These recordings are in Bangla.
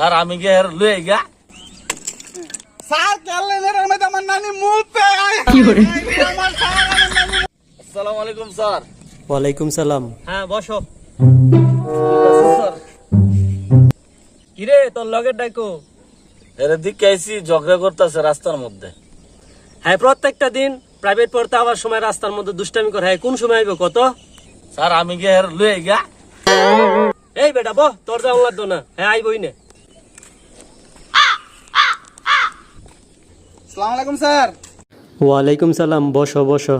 স্যার আমি গিয়ে লুয়ে গা স্যার গেলেন এর মধ্যে আমার নানি মুতে আমার স্যার আমার নানি আসসালামু আলাইকুম স্যার। ওয়ালাইকুম সালাম। হ্যাঁ বসো। স্যার? কিরে তোর লগের ডাইকো এর দিকে আইসি ঝগড়া করতেছে রাস্তার মধ্যে। হ্যাঁ প্রত্যেকটা দিন প্রাইভেট পড়তে আবার সময় রাস্তার মধ্যে দুষ্টামি করে। হ্যাঁ কোন সময় আইবে কত? স্যার আমি গিয়ে লুয়ে গা এই বেটা বহ তোর যাওয়া লাগতো না। হ্যাঁ আইবই না। আলাইকুম স্যার। ওয়ালাইকুম সালাম বসো বসো।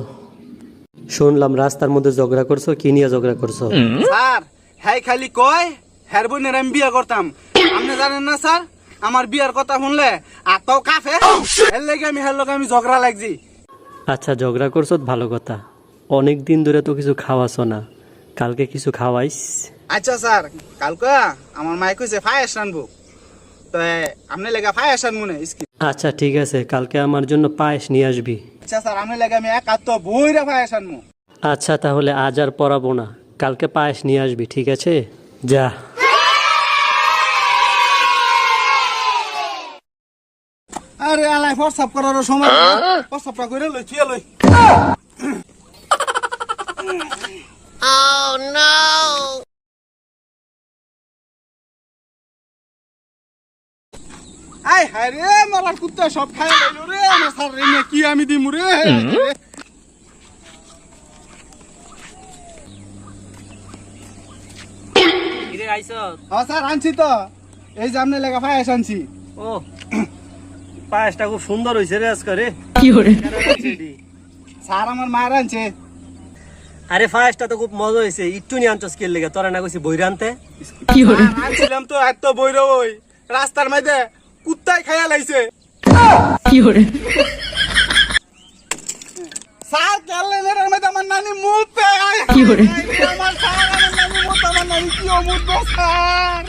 শুনলাম রাস্তার মধ্যে ঝগড়া করছ কি নিয়ে ঝগড়া করছ? স্যার হ্যাঁ খালি কয় হ্যার বোনের আমি বিয়ে করতাম। আপনি জানেন না স্যার? আমার বিয়ার কথা শুনলে আতাও কাফে এর লেগে আমি হের লোক আমি ঝগড়া লাগছি। আচ্ছা ঝগড়া করছ ভালো কথা। অনেক দিন ধরে তো কিছু খাওয়াছো না। কালকে কিছু খাওয়াইস? আচ্ছা স্যার কালকে আমার মাই কইছে ফায়াস আনব তো আপনি লেগে ফায়াস আনব না ইসকি। আচ্ছা ঠিক আছে কালকে আমার জন্য পায়েস নিয়ে আসবি। আচ্ছা স্যার লেগে আমি এক বইরা আচ্ছা তাহলে আজ আর পড়াবো না। কালকে পায়েস নিয়ে আসবি ঠিক আছে? যা। আরে আলাই ফরসাপ করার সময় ফরসাপটা করে লই থিয়ে লই। আই হায় রে কুত্তা সব খাই লাইলো রে আমার রে কি আমি দিমু রে? কিরে আইছ? হ্যাঁ স্যার আনছি তো। এই যে আপনি লেখা আনছি। ও পায়েসটা খুব সুন্দর হয়েছে রে আজকে রে। স্যার আমার মায়ের আনছে। আরে পায়েসটা তো খুব মজা হয়েছে একটু নিয়ে আনছস কে লেগে তোরা না কইছি বইরা আনতে? স্যার, আনছিলাম তো এত বইর ওই রাস্তার মধ্যে কুত্তায় খাইয়া লাইছে। স্যার গেলেন এর মধ্যে আমার নানি মুতে? আমার স্যার আমার নানি মুতে আমার নানি কি স্যার?